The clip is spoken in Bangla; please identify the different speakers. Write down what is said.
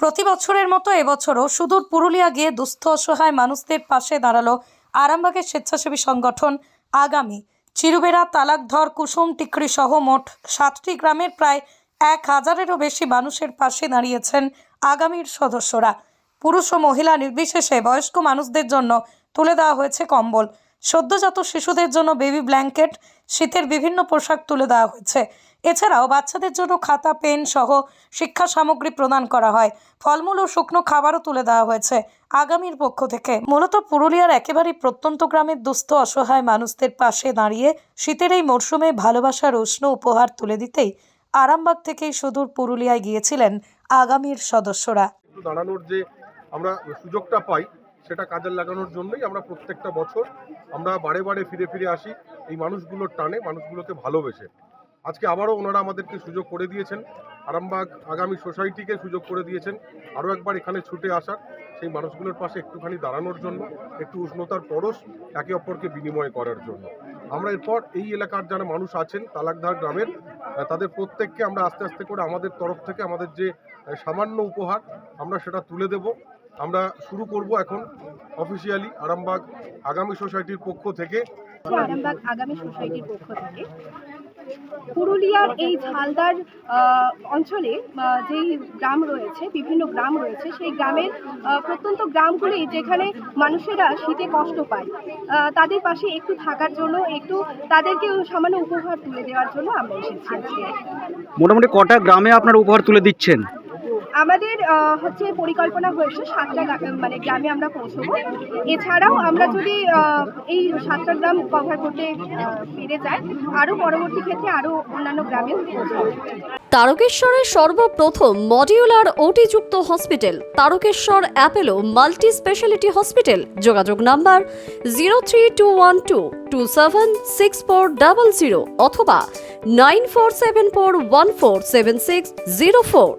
Speaker 1: প্রতি বছরের মতো এবছরও সুদূর পুরুলিয়া গিয়ে দুস্থ অসহায় মানুষদের পাশে দাঁড়াল আরামবাগের স্বেচ্ছাসেবী সংগঠন আগামী। চিরুবেড়া, তালাকধর, কুসুম, টিকরি সহ মোট সাতটি গ্রামের প্রায় এক হাজারেরও বেশি মানুষের পাশে দাঁড়িয়েছেন আগামীর সদস্যরা। পুরুষ ও মহিলা নির্বিশেষে বয়স্ক মানুষদের জন্য তুলে দেওয়া হয়েছে কম্বল। সদ্যজাত শিশুদের জন্য বেবি ব্ল্যাঙ্কেট শীতের বিভিন্ন পোশাক তুলে দেওয়া হয়েছে। এছাড়াও বাচ্চাদের জন্য খাতা, পেন সহ শিক্ষা সামগ্রী প্রদান করা হয়। ফলমূল ও শুকনো খাবারও তুলে দেওয়া হয়েছে আগামীর পক্ষ থেকে। মূলত পুরুলিয়ার একেবারেই প্রত্যন্ত গ্রামের দুস্থ, অসহায় মানুষদের পাশে দাঁড়িয়ে শীতের এই মরশুমে ভালোবাসার উষ্ণ উপহার তুলে দিতেই আরামবাগ থেকেই সুদূর পুরুলিয়ায় গিয়েছিলেন আগামীর সদস্যরা।
Speaker 2: দাঁড়ানোর যে আমরা সুযোগটা পাই সেটা কাজে লাগানোর জন্যই আমরা প্রত্যেকটা বছর আমরা বারে বারে ফিরে ফিরে আসি। এই মানুষগুলোর টানে, মানুষগুলোকে ভালোবেসে। আজকে আবারও ওনারা আমাদেরকে সুযোগ করে দিয়েছেন। আরামবাগ আগামী সোসাইটিকে সুযোগ করে দিয়েছেন। আরও একবার এখানে ছুটে আসার। সেই মানুষগুলোর পাশে একটুখানি দাঁড়ানোর জন্য, একটু উষ্ণতার পরশ একে অপরকে বিনিময় করার জন্য। আমরা এরপর এই এলাকার যারা মানুষ আছেন, তালাকধার গ্রামের তাদের প্রত্যেককে আমরা আস্তে আস্তে করে আমাদের তরফ থেকে আমাদের যে সামান্য উপহার, আমরা সেটা তুলে দেব। আমরা শুরু করব এখন অফিসিয়ালি আরামবাগ আগামী সোসাইটির পক্ষ থেকে।
Speaker 3: আরামবাগ আগামী সোসাইটির পক্ষ থেকে। পুরুলিয়ার এই ঝালদার অঞ্চলে যেই গ্রাম রয়েছে বিভিন্ন গ্রাম রয়েছে সেই গ্রামের আহ, প্রত্যন্ত গ্রামগুলি যেখানে মানুষেরা শীতে কষ্ট পায় আহ, তাদের পাশে একটু থাকার জন্য একটু তাদেরকে সামান্য উপহার তুলে দেওয়ার জন্য আমরা এসেছি
Speaker 4: মোটামুটি কটা গ্রামে আপনারা উপহার তুলে দিচ্ছেন?
Speaker 3: আমাদের হচ্ছে পরিকল্পনা হয়েছে সাতটা মানে গ্রামে আমরা পৌঁছবো। এছাড়াও আমরা যদি এই সাতটা গ্রাম কভার করতে পেরে যাই আরও পরবর্তী ক্ষেত্রে আরও অন্যান্য পৌঁছবো।
Speaker 5: তারকেশ্বরের সর্বপ্রথম modular ওটিযুক্ত hospital, Tarakeswar Apollo multi speciality hospital. যোগাযোগ number zero three two one two two seven six four double zero অথবা nine four seven four one four seven six zero four.